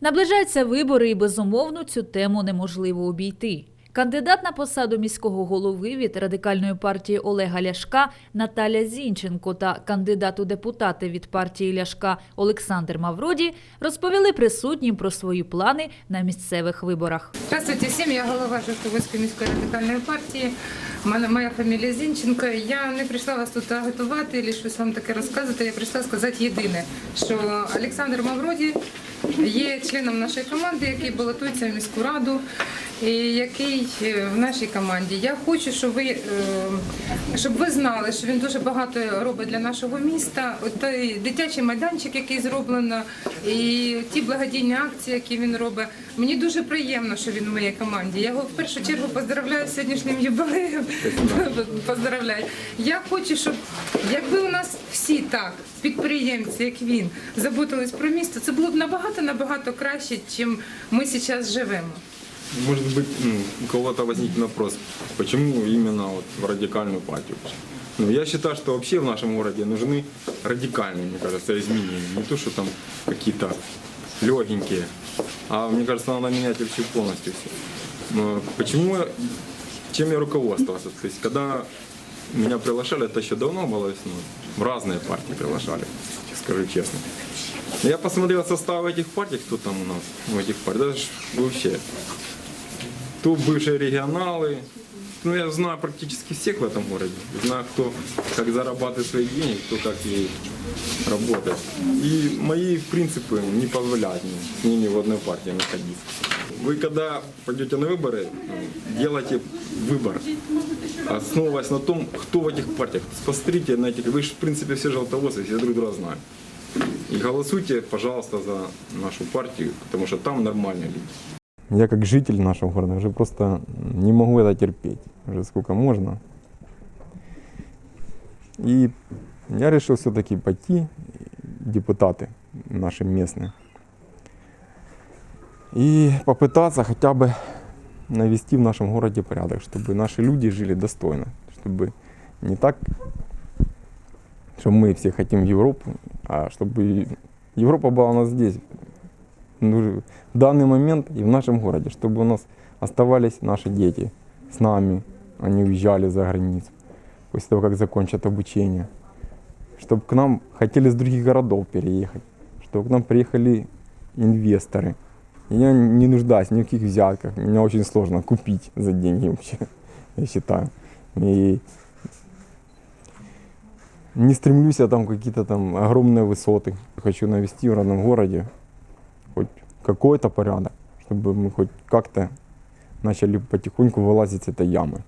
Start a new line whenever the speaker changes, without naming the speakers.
Наближаються вибори, і безумовно цю тему неможливо обійти. Кандидат на посаду міського голови від радикальної партії Олега Ляшка Наталя Зінченко та кандидат у депутати від партії Ляшка Олександр Мавроді розповіли присутнім про свої плани на місцевих виборах.
Здравствуйте всім, я голова Жовтоводської міської радикальної партії. У мене моя фамілія Зінченко. Я не прийшла вас тут агітувати або щось вам таке розказувати. Я прийшла сказати єдине, що Олександр Мавроді є членом нашої команди, який балотується в міську раду, і який е, в нашій команді. Я хочу, щоб ви, е, щоб ви знали, що він дуже багато робить для нашого міста. От той дитячий майданчик, який зроблено, і ті благодійні акції, які він робить. Мені дуже приємно, що він в моїй команді. Я його в першу чергу поздравляю з сьогоднішнім юбилеєм. Поздравляю. Я хочу, щоб якби у нас всі так, підприємці, як він, заботились про місто, це було б набагато набагато краще, чим ми зараз живемо.
Может быть, ну, у кого-то возникнет вопрос, почему именно вот в радикальную партию? Ну, я считаю, что вообще в нашем городе нужны радикальные, мне кажется, изменения. Не то, что там какие-то легенькие, а мне кажется, надо менять вообще полностью все. Но почему, я- чем я руководствовался? То есть, когда меня приглашали, это еще давно было весной, в разные партии приглашали, скажу честно. Я посмотрел состав этих партий, кто там у нас, в этих партиях, даже вообще то бывшие регионалы. Ну, я знаю практически всех в этом городе. Знаю, кто как зарабатывает свои деньги, кто как и работает. И мои принципы не позволяют мне с ними в одной партии находиться. Вы когда пойдете на выборы, делайте выбор, основываясь на том, кто в этих партиях. Посмотрите на этих, вы же, в принципе, все желтовосы, все друг друга знают. И голосуйте, пожалуйста, за нашу партию, потому что там нормальные люди.
Я как житель нашего города уже просто не могу это терпеть. Уже сколько можно. И я решил все-таки пойти, депутаты наши местные, и попытаться хотя бы навести в нашем городе порядок, чтобы наши люди жили достойно, чтобы не так, что мы все хотим в Европу, а чтобы Европа была у нас здесь, ну, в данный момент и в нашем городе, чтобы у нас оставались наши дети с нами, они уезжали за границу после того, как закончат обучение, чтобы к нам хотели с других городов переехать, чтобы к нам приехали инвесторы. Я не нуждаюсь ни в каких взятках, меня очень сложно купить за деньги вообще, я считаю. И не стремлюсь я там какие-то там огромные высоты. Хочу навести в родном городе хоть какой-то порядок, чтобы мы хоть как-то начали потихоньку вылазить с этой ямы.